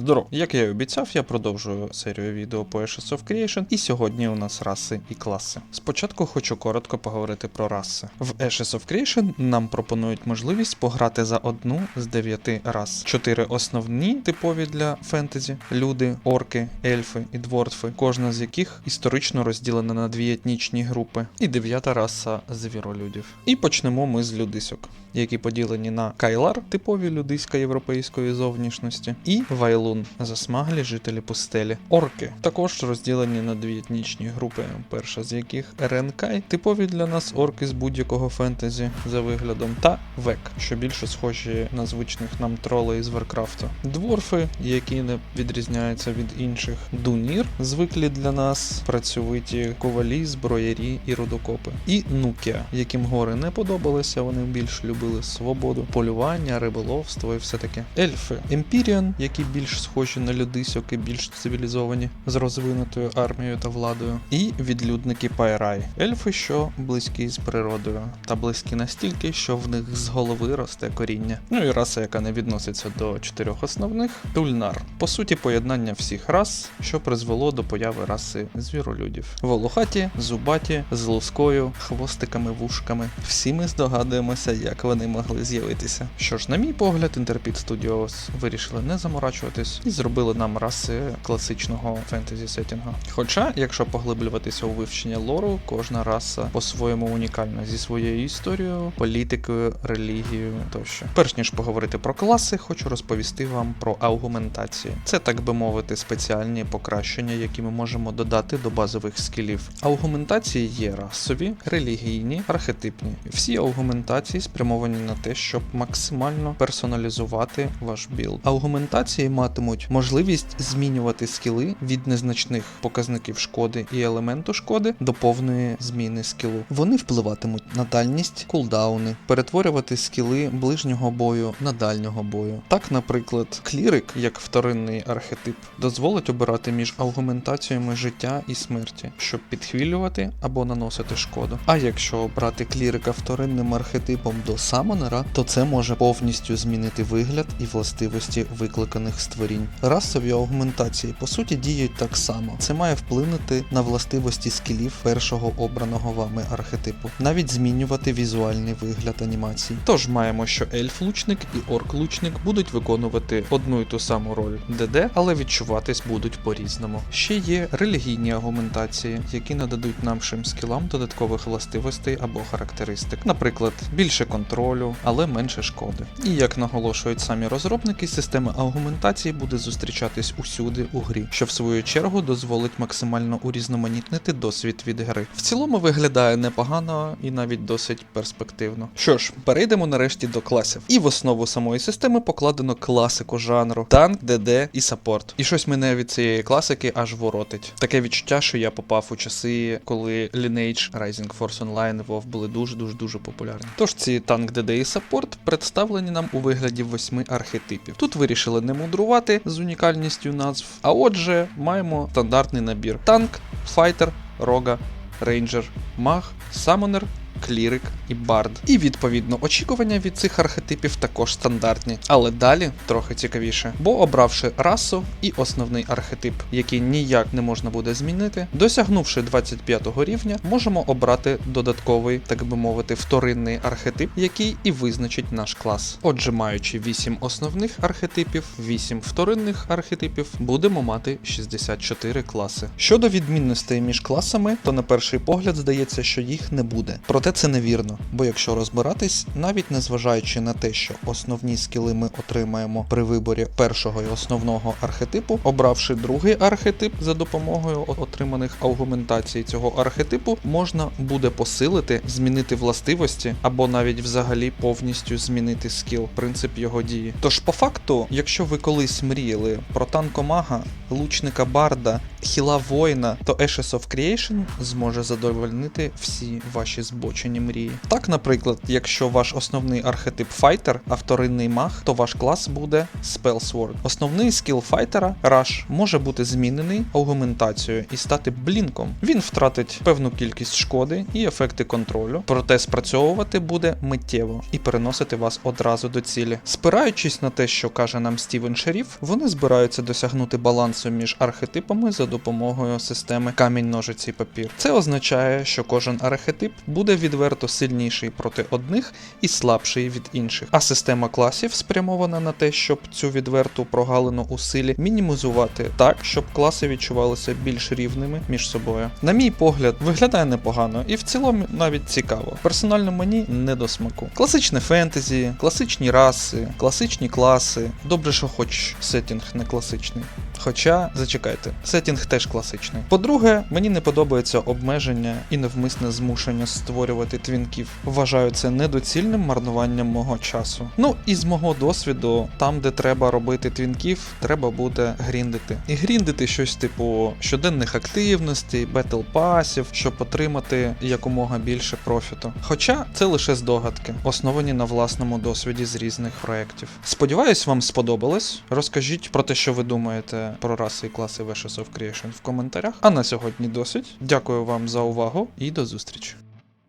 Здоров, як я і обіцяв, я продовжую серію відео по Ashes of Creation, і сьогодні у нас раси і класи. Спочатку хочу коротко поговорити про раси. В Ashes of Creation нам пропонують можливість пограти за одну з дев'яти рас. Чотири основні типові для фентезі: люди, орки, ельфи і дворфи, кожна з яких історично розділена на дві етнічні групи, і дев'ята раса звіролюдів. І почнемо ми з людисьок, які поділені на Кайлар, типові людиська європейської зовнішності, і Вайлун, засмаглі жителі пустелі. Орки також розділені на дві етнічні групи, перша з яких Ренкай, типові для нас орки з будь-якого фентезі за виглядом, та Век, що більше схожі на звичних нам тролей з Варкрафту. Дворфи, які не відрізняються від інших. Дунір, звиклі для нас, працьовиті ковалі, зброярі і рудокопи. І Нукія, яким гори не подобалися, вони більш любили свободу, полювання, риболовство і все таке. Ельфи, Емпіріан, які більш схожі на людисьок і більш цивілізовані, з розвинутою армією та владою. І відлюдники Пайрай, ельфи, що близькі з природою, та близькі настільки, що в них з голови росте коріння. Ну і раса, яка не відноситься до чотирьох основних Тульнар. По суті, поєднання всіх рас, що призвело до появи раси звіролюдів. Волохаті, зубаті, з лускою, хвостиками, вушками. Всі ми здогадуємося, як вони могли з'явитися. Що ж, на мій погляд, Interpret Studios вирішили не заморачуватись і зробили нам раси класичного фентезі сеттінгу. Хоча, якщо поглиблюватися у вивчення лору, кожна раса по-своєму унікальна зі своєю історією, політикою, релігією тощо. Перш ніж поговорити про класи, хочу розповісти вам про аугументації. Це, так би мовити, спеціальні покращення, які ми можемо додати до базових скілів. Аугументації є расові, релігійні, архетипні. Всі аугументації спрямовані на те, щоб максимально персоналізувати ваш білд. Аугументації матимуть можливість змінювати скіли від незначних показників шкоди і елементу шкоди до повної зміни скілу. Вони впливатимуть на дальність, кулдауни, перетворювати скіли ближнього бою на дальнього бою. Так, наприклад, клірик, як вторинний архетип, дозволить обирати між аугументаціями життя і смерті, щоб підхвілювати або наносити шкоду. А якщо обрати клірика вторинним архетипом до самонера, то це може повністю змінити вигляд і властивості викликаних створінь. Расові аугментації по суті діють так само. Це має вплинути на властивості скілів першого обраного вами архетипу, навіть змінювати візуальний вигляд анімацій. Тож маємо, що ельф-лучник і орк-лучник будуть виконувати одну і ту саму роль ДД, але відчуватись будуть по-різному. Ще є релігійні аргументації, які нададуть нашим скілам додаткових властивостей або характеристик, наприклад, більше контролю, але менше шкоди. І як наголошують самі розробники, система аргументації буде зустрічатись усюди у грі, що в свою чергу дозволить максимально урізноманітнити досвід від гри. В цілому виглядає непогано і навіть досить перспективно. Що ж, перейдемо нарешті до класів. І в основу самої системи покладено класику жанру: танк, ДД і саппорт. І щось мене від цієї класики аж воротить. Таке відчуття, що я попав у часи, коли Lineage, Rising Force Online, WoW були дуже дуже дуже популярні. Тож ці танк, ДД і саппорт представлені нам у вигляді восьми архетипів. Тут вирішили не мудрувати з унікальністю назв. А отже, маємо стандартний набір: танк, файтер, рога, рейнджер, маг, самонер. Клірик і бард. І відповідно очікування від цих архетипів також стандартні. Але далі трохи цікавіше. Бо обравши расу і основний архетип, який ніяк не можна буде змінити, досягнувши 25 рівня, можемо обрати додатковий, так би мовити, вторинний архетип, який і визначить наш клас. Отже, маючи 8 основних архетипів, 8 вторинних архетипів, будемо мати 64 класи. Щодо відмінностей між класами, то на перший погляд здається, що їх не буде. Проте це невірно, бо якщо розбиратись, навіть незважаючи на те, що основні скіли ми отримаємо при виборі першого і основного архетипу, обравши другий архетип за допомогою отриманих аугументацій цього архетипу, можна буде посилити, змінити властивості або навіть взагалі повністю змінити скіл, принцип його дії. Тож, по факту, якщо ви колись мріяли про танкомага, лучника барда хіла воїна, то Ashes of Creation зможе задовольнити всі ваші збочені мрії. Так, наприклад, якщо ваш основний архетип файтер, а вторинний маг, то ваш клас буде Spellsword. Основний скіл файтера Rush може бути змінений аугументацією і стати блінком. Він втратить певну кількість шкоди і ефекти контролю, проте спрацьовувати буде миттєво і переносити вас одразу до цілі. Спираючись на те, що каже нам Стівен Шеріф, вони збираються досягнути балансу між архетипами за допомогою системи камінь ножиці папір. Це означає, що кожен архетип буде відверто сильніший проти одних і слабший від інших. А система класів спрямована на те, щоб цю відверту прогалину у силі мінімізувати так, щоб класи відчувалися більш рівними між собою. На мій погляд, виглядає непогано і в цілому навіть цікаво. Персонально мені не до смаку. Класичне фентезі, класичні раси, класичні класи. Добре, що хоч сетінг не класичний. Хоча, зачекайте, сетінг теж класичний. По-друге, мені не подобається обмеження і невмисне змушення створювати твінків. Вважаю це недоцільним марнуванням мого часу. Ну і з мого досвіду, там, де треба робити твінків, треба буде гріндити. І гріндити щось типу щоденних активностей, бетл пасів, щоб отримати якомога більше профіту. Хоча це лише здогадки, основані на власному досвіді з різних проєктів. Сподіваюсь, вам сподобалось. Розкажіть про те, що ви думаєте про раси і класи Ashes of Creation в коментарях. А на сьогодні досить. Дякую вам за увагу і до зустрічі.